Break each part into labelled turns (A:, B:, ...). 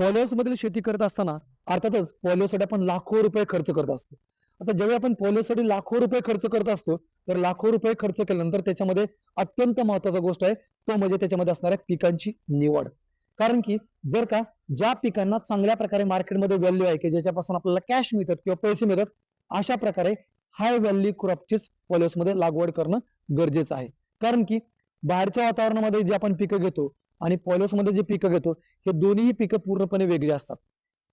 A: पॉलिओस मधील शेती करत असताना अर्थातच पॉलिओसाठी आपण लाखो रुपये खर्च करत असतो. आता जेव्हा आपण पॉलिओसाठी लाखो रुपये खर्च करत असतो तर लाखो रुपये खर्च केल्यानंतर त्याच्यामध्ये अत्यंत महत्त्वाचा गोष्ट आहे तो म्हणजे त्याच्यामध्ये असणाऱ्या पिकांची निवड. कारण की जर का ज्या पिकांना चांगल्या प्रकारे मार्केटमध्ये व्हॅल्यू आहे की ज्याच्यापासून आपल्याला कॅश मिळतात किंवा पैसे मिळतात अशा प्रकारे हाय व्हॅल्यू क्रॉपचीच पॉलिओसमध्ये लागवड करणं गरजेचं आहे. कारण की बाहेरच्या वातावरणामध्ये जे आपण पिकं घेतो आणि पॉलिओसमध्ये जे पिकं घेतो हे दोन्ही पिकं पूर्णपणे वेगळी असतात.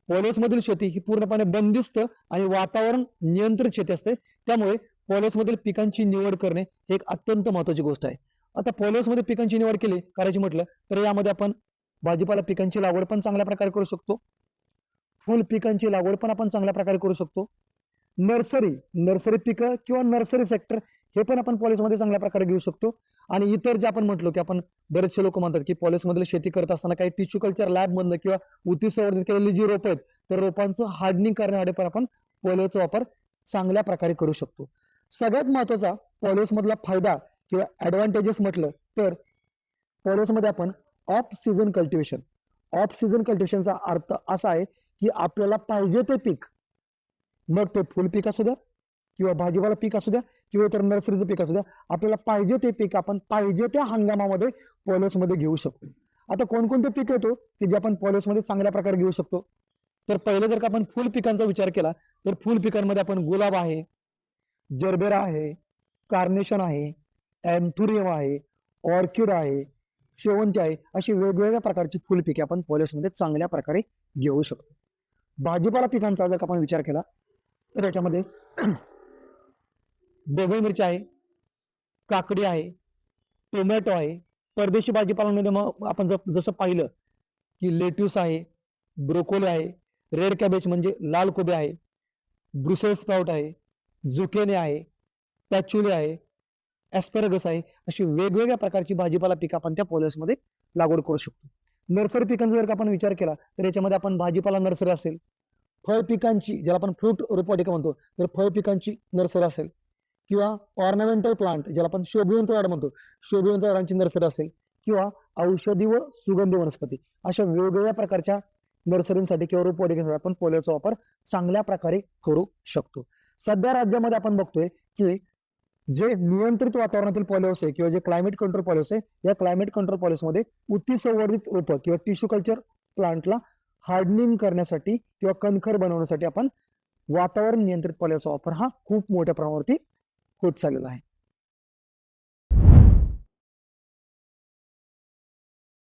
A: पॉलिओसमधील शेती ही पूर्णपणे बंदिस्त आणि वातावरण नियंत्रित शेती असते. त्यामुळे पॉलिओसमधील पिकांची निवड करणे हे एक अत्यंत महत्वाची गोष्ट आहे. आता पॉलिओसमध्ये पिकांची निवड केली करायची म्हटलं तर यामध्ये आपण भाजीपाला पिकांची लागवड पण चांगल्या प्रकारे करू शकतो. फुल पिकांची लागवड पण आपण चांगल्या प्रकारे करू शकतो. नर्सरी नर्सरी पिकं किंवा नर्सरी सेक्टर हे पण आपण पॉलिसमध्ये चांगल्या प्रकारे घेऊ शकतो. आणि इतर जे आपण म्हटलो की आपण बरेचसे लोक म्हणतात की पॉलिसमधील शेती करत असताना काही टिश्यू कल्चर लॅबमधनं किंवा उती संवर्धित केलेली जी रोपं आहेत तर रोपांचं हार्डनिंग करण्यासाठी पण आपण पॉलिओचा वापर चांगल्या प्रकारे करू शकतो. सगळ्यात महत्त्वाचा पॉलिओसमधला फायदा किंवा ऍडव्हान्टेजेस म्हटलं तर पॉलिओसमध्ये आपण off season cultivation off season कल्टिवेशनचा अर्थ असा आहे की आपल्याला पाहिजे ते पीक. मग ते फुल पीक असू द्या किंवा भाजीपाला पीक असू द्या किंवा इतर नर्सरीचं पीक असू द्या आपल्याला पाहिजे ते पीक आपण पाहिजे त्या हंगामामध्ये पॉलिसमध्ये घेऊ शकतो. आता कोणकोणते पीक येतो की जे आपण पॉलिसमध्ये चांगल्या प्रकारे घेऊ शकतो? तर पहिले जर का आपण फुल पिकांचा विचार केला तर फुल पिकांमध्ये आपण गुलाब आहे जरबेरा आहे कार्नेशन आहे अँथुरियम आहे ऑर्किड आहे शेवंती आहे अशी वेगवेगळ्या प्रकारची फुल पिके आपण पॉलिसमध्ये चांगल्या प्रकारे घेऊ शकतो. भाजीपाला पिकांचा जर का आपण विचार केला तर याच्यामध्ये ढोबळी मिरची आहे काकडी आहे टोमॅटो आहे. परदेशी भाजीपालांमध्ये मग आपण जर जसं पाहिलं की लेट्यूस आहे ब्रोकोली आहे रेड कॅबेज म्हणजे लाल कोबी आहे ब्रुसेल स्प्राउट आहे झुकेने आहे पॅच्युली आहे ॲस्पॅरगस आहे अशी वेगवेगळ्या प्रकारची भाजीपाला पिकं आपण त्या पोलिसमध्ये लागवड करू शकतो. नर्सरी पिकांचा जर का आपण विचार केला तर याच्यामध्ये आपण भाजीपाला नर्सरी असेल फळ पिकांची ज्याला आपण फ्रूट रोपवाटिका म्हणतो तर फळ पिकांची नर्सरी असेल. किंवा ऑर्नामेंटल प्लांट ज्याला आपण शोभिवंत झाड म्हणतो. शोभिवंत झाडांची नर्सरी असेल किंवा औषधी व सुगंधी वनस्पती अशा वेगवेगळ्या प्रकारच्या नर्सरींसाठी किंवा रोपवाटिकेसाठी आपण पोलिओचा वापर चांगल्या प्रकारे करू शकतो. सध्या राज्यामध्ये आपण बघतोय की जे नियंत्रित वातावरणातील पॉलिओस आहे किंवा जे क्लायमेट कंट्रोल पॉलिओस आहे या क्लायमेट कंट्रोल पॉलिसीमध्ये उती संवर्धित रोपं किंवा टिश्यू कल्चर प्लांटला हार्डनिंग करण्यासाठी किंवा कणखर बनवण्यासाठी आपण वातावरण नियंत्रित पॉलिओचा वापर हा खूप मोठ्या प्रमाणावरती होत चाललेला आहे.